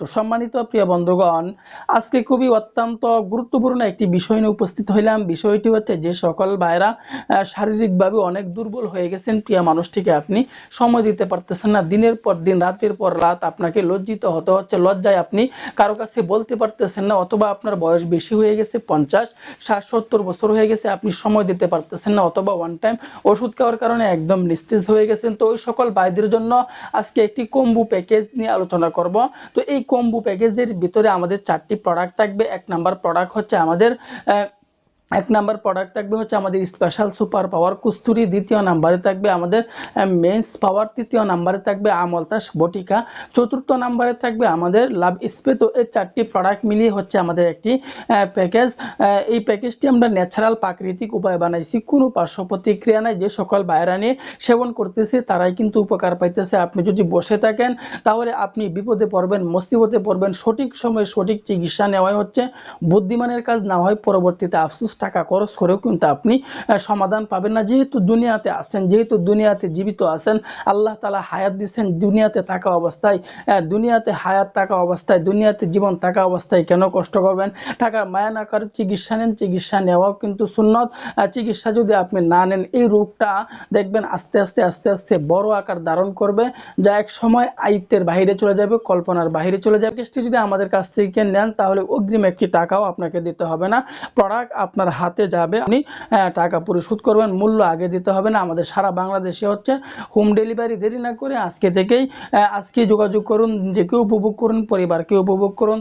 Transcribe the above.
তো সম্মানিত প্রিয় বন্ধুগণ, আজকে খুবই অত্যন্ত গুরুত্বপূর্ণ একটি বিষয় নিয়ে উপস্থিত হইলাম। বিষয়টি হচ্ছে যে সকল ভাইরা শারীরিকভাবে অনেক দুর্বল হয়ে গেছেন। প্রিয় মানুষটিকে আপনি সময় দিতে পারতেছেন না। দিনের পর দিন, রাতের পর রাত আপনাকে লজ্জিত হতে হচ্ছে, লজ্জায় আপনি কারও কাছে বলতে পারতেছেন না অথবা আপনার বয়স বেশি হয়ে গেছে, পঞ্চাশ, ষাট, সত্তর বছর হয়ে গেছে, আপনি সময় দিতে পারতেছেন না অথবা ওয়ান টাইম ওষুধ খাওয়ার কারণে একদম নিস্তেজ হয়ে গেছেন। তো ওই সকল ভাইদের জন্য আজকে একটি কম্বু প্যাকেজ নিয়ে আলোচনা করব। তো এই কম্বু প্যাকেজের ভিতরে আমাদের চারটি প্রোডাক্ট থাকবে। এক নাম্বার প্রোডাক্ট হচ্ছে আমাদের এক নাম্বার প্রোডাক্ট থাকবে হচ্ছে আমাদের স্পেশাল সুপার পাওয়ার কুস্তুরি, দ্বিতীয় নাম্বারে থাকবে আমাদের মেন্স পাওয়ার তৃতীয় নাম্বারে থাকবে আমলতাস বটিকা চতুর্থ নাম্বারে থাকবে আমাদের লাভ স্পে তো এই চারটি প্রোডাক্ট মিলিয়ে হচ্ছে আমাদের একটি প্যাকেজ এই প্যাকেজটি আমরা ন্যাচারাল প্রাকৃতিক উপায় বানাইছি, কোনো পার্শ্ব প্রতিক্রিয়া নাই, যে সকল বাইরা সেবন করতেছে, তারাই কিন্তু উপকার পাইতেছে। আপনি যদি বসে থাকেন, তাহলে আপনি বিপদে পড়বেন, মুসিবতে পড়বেন, সঠিক সময়ে সঠিক চিকিৎসা নেওয়াই হচ্ছে, বুদ্ধিমানের কাজ না হয় পরবর্তীতে আফসোস টাকা খরচ করেও কিন্তু আপনি সমাধান পাবেন না। যেহেতু দুনিয়াতে আছেন, যেহেতু দুনিয়াতে জীবিত আছেন, আল্লাহ তালা হায়াত দিচ্ছেন দুনিয়াতে থাকা অবস্থায়। দুনিয়াতে হায়াত থাকা অবস্থায়, দুনিয়াতে জীবন থাকা অবস্থায় কেন কষ্ট করবেন? টাকার মায়া না করে চিকিৎসা নেন, চিকিৎসা নেওয়াও কিন্তু সুন্নত। চিকিৎসা যদি আপনি না নেন, এই রোগটা দেখবেন আস্তে আস্তে আস্তে আস্তে বড় আকার ধারণ করবে। যা এক সময় আয়ত্তের বাইরে চলে যাবে, কল্পনার বাইরে চলে যাবে। যদি আমাদের কাছ থেকে নেন, তাহলে অগ্রিম একটি টাকাও আপনাকে দিতে হবে না। প্রোডাক্ট আপনার হাতে যাবে। আপনি টাকা পরিশোধ করবেন, মূল্য আগে দিতে হবে না। আমাদের সারা বাংলাদেশে হচ্ছে হোম ডেলিভারি দেরি না করে আজকে থেকেই আজকে যোগাযোগ করুন, যে কেউ উপভোগ করুন পরিবারকে উপভোগ করুন।